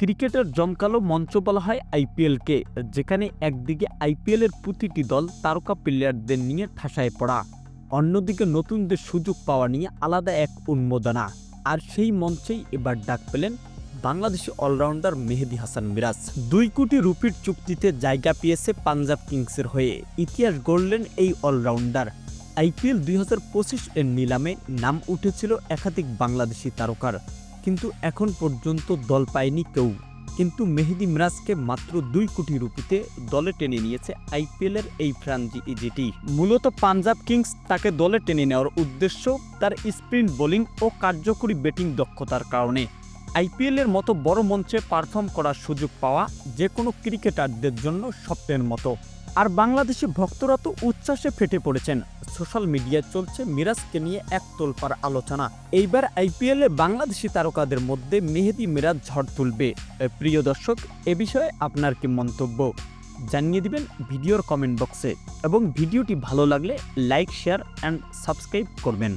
ক্রিকেটের জমকালো মঞ্চ বলা হয় আইপিএলকে, যেখানে একদিকে আইপিএলের প্রতিটি দল তারকা প্লেয়ারদের নিয়ে ঠাসায় পড়া। অন্যদিকে নতুনদের সুযোগ পাওয়া নিয়ে আলাদা এক উন্মোদনা। আর সেই মঞ্চেই এবার ডাক পেলেন বাংলাদেশি অলরাউন্ডার মেহেদি হাসান মিরাজ। দুই কোটি রুপির চুক্তিতে জায়গা পেয়েছে পাঞ্জাব কিংসের হয়ে। ইতিহাস গড়লেন এই অলরাউন্ডার আইপিএল দুই হাজার পঁচিশ এর নিলামে নাম উঠেছিল একাধিক বাংলাদেশি তারকার। কিন্তু এখন পর্যন্ত দল পায়নি কেউ। কিন্তু মেহেদি মিরাজকে মাত্র দুই কোটি রুপিতে দলে টেনে নিয়েছে আইপিএলের এই ফ্রাঞ্চাইজিটি মূলত পাঞ্জাব কিংস তাকে দলে টেনে নেওয়ার উদ্দেশ্য তার স্পিন বোলিং ও কার্যকরী ব্যাটিং দক্ষতার কারণে। আইপিএলের মতো বড় মঞ্চে পারফর্ম করার সুযোগ পাওয়া যে কোনো ক্রিকেটারদের জন্য স্বপ্নের মতো। আর বাংলাদেশি ভক্তরা তো উচ্ছ্বাসে ফেটে পড়েছেন। সোশ্যাল মিডিয়ায় চলছে মিরাজকে নিয়ে এক তোলপার আলোচনা। এইবার আইপিএলে বাংলাদেশি তারকাদের মধ্যে মেহেদি মিরাজ ঝড় তুলবে। প্রিয় দর্শক, এ বিষয়ে আপনার কি মন্তব্য? জানিয়ে দিবেন ভিডিওর কমেন্ট বক্সে এবং ভিডিওটি ভালো লাগলে লাইক শেয়ার অ্যান্ড সাবস্ক্রাইব করবেন।